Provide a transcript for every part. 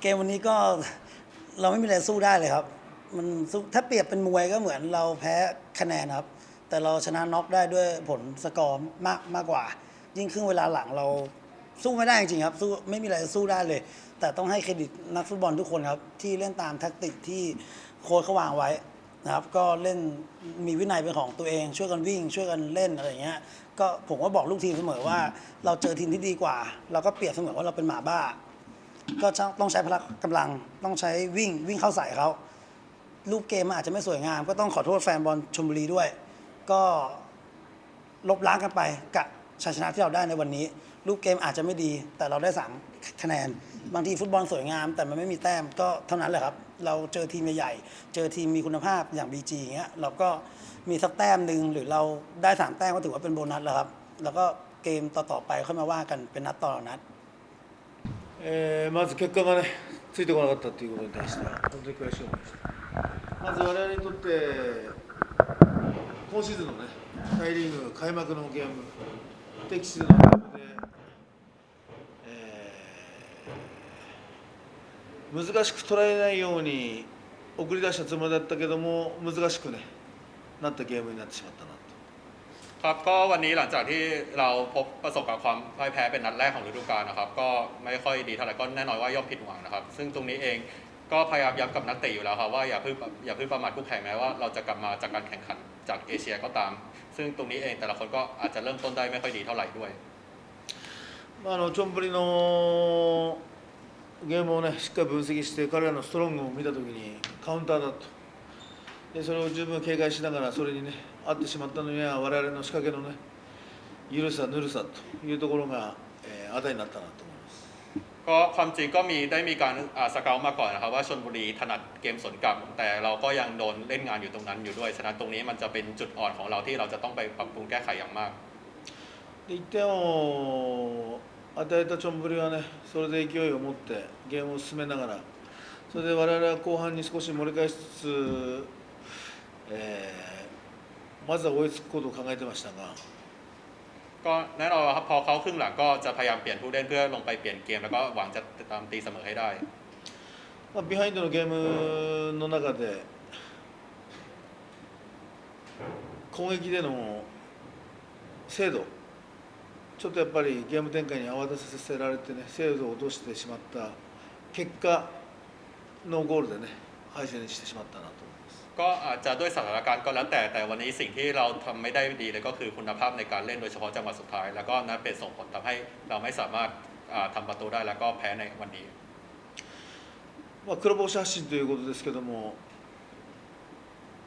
เกมวันนี้ก็เราไม่มีอะไรสู้ได้เลยครับ มันสู้ถ้าเปรียบเป็นมวยก็เหมือนเราแพ้คะแนนครับ แต่เราชนะน็อกได้ด้วยผลสกอร์มากมากกว่า ยิ่งครึ่งเวลาหลังเราสู้ไม่ได้จริงๆครับสู้ไม่มีอะไรสู้ได้เลย แต่ต้องให้เครดิตนักฟุตบอลทุกคนครับ ที่เล่นตามแท็กติกที่โค้ชเขาวางไว้นะครับ ก็เล่นมีวินัยเป็นของตัวเอง ช่วยกันวิ่ง ช่วยกันเล่นอะไรเงี้ยก็ผมก็บอกลูกทีมเสมอว่า เราเจอทีมที่ดีกว่า เราก็เปรียบเสมอว่าเราเป็นหมาบ้า ก็ต้องใช้พละกำลัง ต้องใช้วิ่งวิ่งเข้าใส่เขารูปเกมมันอาจจะไม่สวยงาม ก็ต้องขอโทษแฟนบอลชมบุรีด้วย ก็ลบล้างกันไปกับชัยชนะที่เราได้ในวันนี้ รูปเกมอาจจะไม่ดี แต่เราได้สามคะแนน บางทีฟุตบอลสวยงาม แต่มันไม่มีแต้มก็เท่านั้นแหละครับ เราเจอทีมใหญ่ๆเจอทีมมีคุณภาพอย่าง BG อย่างเงี้ยเราก็มีสักแต้มหนึ่งหรือเราได้สามแต้มก็ถือว่าเป็นโบนัสแล้วครับ แล้วก็เกมต่อๆไปค่อยมาว่ากันเป็นนัดต่อนัด えーまず結果がねついてこなかったということに対しては本当に悔しい思いでしたまず我々にとって今シーズンのね大リーグ開幕のゲーム敵地でのゲームで、えー難しく捉えないように送り出したつもりだったけども難しくねなったゲームになってしまったなと。 ครับก็วันนี้หลังจากที่เราพบประสบกับความพ่ายแพ้เป็นนัดแรกของฤดูกาลนะครับ ก็ไม่ค่อยดีเท่าไหร่ก็แน่นอนว่าย่อมผิดหวังนะครับ ซึ่งตรงนี้เองก็พยายามย้ำกับนักเตะอยู่แล้วครับว่าอย่าเพิ่งอย่าเพิ่งประมาทคู่แข่งแม้ว่าเราจะกลับมาจากการแข่งขันจากเอเชียก็ตาม ซึ่งตรงนี้เองแต่ละคนก็อาจจะเริ่มต้นได้ไม่ค่อยดีเท่าไหร่ด้วย まあ、あのチョンブリのゲームをねしっかり分析して彼らのストロングを見たときにカウンターだとでそれを十分警戒しながらそれにね あってしまったのには我々の仕掛けのね緩さぬるさというところが、えー、あだになったなと思います。ก็ความจริงก็มีได้มีการสเกลมาก่อนนะครับว่าชนบุรีถนัดเกมสวนกลับ แต่เราก็ยังโดนเล่นงานอยู่ตรงนั้นอยู่ด้วยฉะนั้นตรงนี้มันจะเป็นจุดอ่อนของเราที่เราจะต้องไปปรับปรุงแก้ไขอย่างมาก1点を与えたチョンブリはねそれで勢いを持ってゲームを進めながらそれで我々は後半に少し盛り返しつつ、えまずは追いつくことを考えてましたが ก็แน่นอนว่าครับพอเขาครึ่งหลังก็จะพยายามเปลี่ยนผู้เล่นเพื่อลงไปเปลี่ยนเกม แล้วก็หวังจะตามตีเสมอให้ได้ まあ、ビハインドのゲームの中で攻撃での精度ちょっとやっぱりゲーム展開に慌たさせられてね精度を落としてしまった結果のゴールでね敗戦にしてしまったなと思います ก็อาจจะด้วยสถานการณ์ก็แล้วแต่แต่วันนี้สิ่งที่เราทำไม่ได้ดีเลยก็คือคุณภาพในการเล่นโดยเฉพาะจังหวะสุดท้าย แล้วก็นั่นเป็นส่งผลทำให้เราไม่สามารถอ่าทำประตูได้แล้วก็แพ้ในวันนี้ まあ、黒星発進ということですけども、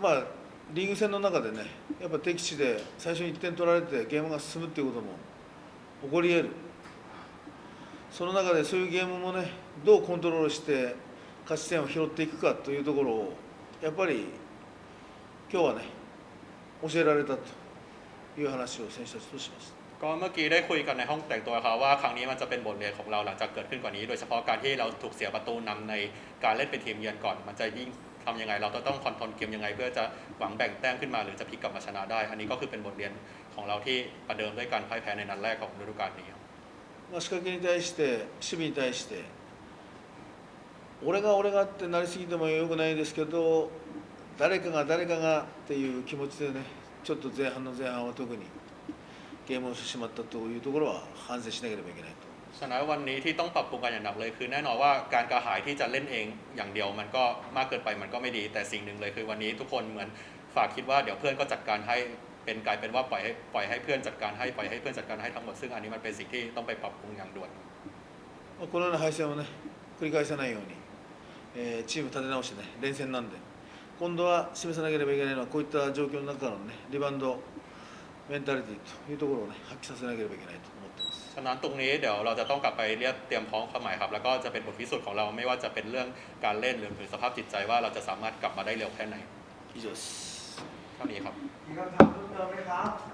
まあ、リーグ戦の中でね、やっぱ敵地で最初に1点取られてゲームが進むということも起こり得る、その中でそういうゲームもね、どうコントロールして勝ち点を拾っていくかというところを、 やっぱり今日はね、教えられたという話を選手たちとしました。 ก็เมื่อกี้ได้คุยกันในห้องแต่งตัวครับว่าครั้งนี้มันจะเป็นบทเรียนของเราหลังจากเกิดขึ้นกว่านี้ โดยเฉพาะการที่เราถูกเสียประตูนำในการเล่นเป็นทีมเยือนก่อน มันจะยิ่งทำยังไง เราจะต้องคอนโทรลเกมยังไง เพื่อจะหวังแบ่งแต้มขึ้นมาหรือจะพลิกกลับมาชนะได้ อันนี้ก็คือเป็นบทเรียนของเราที่ประเดิมด้วยการพ่ายแพ้ในนัดแรกของฤดูกาลนี้ครับ まあ、仕掛けに対して守備に対して 俺が俺がってなりすぎてもよくないですけど誰かが誰かがっていう気持ちでねちょっと前半の前半は特にゲームをしてしまったというところは反省しなければいけないと ฉะนั้นวันนี้ที่ต้องปรับปรุงกันอย่างหนักเลยคือแน่นอนว่าการกระหายที่จะเล่นเองอย่างเดียวมันก็มากเกินไปมันก็ไม่ดี แต่สิ่งหนึ่งเลยคือวันนี้ทุกคนเหมือนฝากคิดว่าเดี๋ยวเพื่อนก็จัดการให้เป็นกลายเป็นว่าปล่อยให้ปล่อยให้เพื่อนจัดการให้ปล่อยให้เพื่อนจัดการให้ทั้งหมดซึ่งอันนี้มันเป็นสิ่งที่ต้องไปปรับปรุงอย่างด่วน まあこのような敗戦をね繰り返さないように、 えーチーム立て直してね連戦なんで今度は示さなければいけないのはこういった状況の中のねリバウンドメンタリティというところをね発揮させなければいけないと思ってます ฉะนั้นตรงนี้เดี๋ยวเราจะต้องกลับไปเรียกเตรียมพร้อมเข้าใหม่ครับ แล้วก็จะเป็นบทพิสูจน์ของเราไม่ว่าจะเป็นเรื่องการเล่นหรือสภาพจิตใจว่าเราจะสามารถกลับมาได้เร็วแค่ไหน 以上です เท่านี้ครับ มีคำถามเพิ่มเติมไหมครับ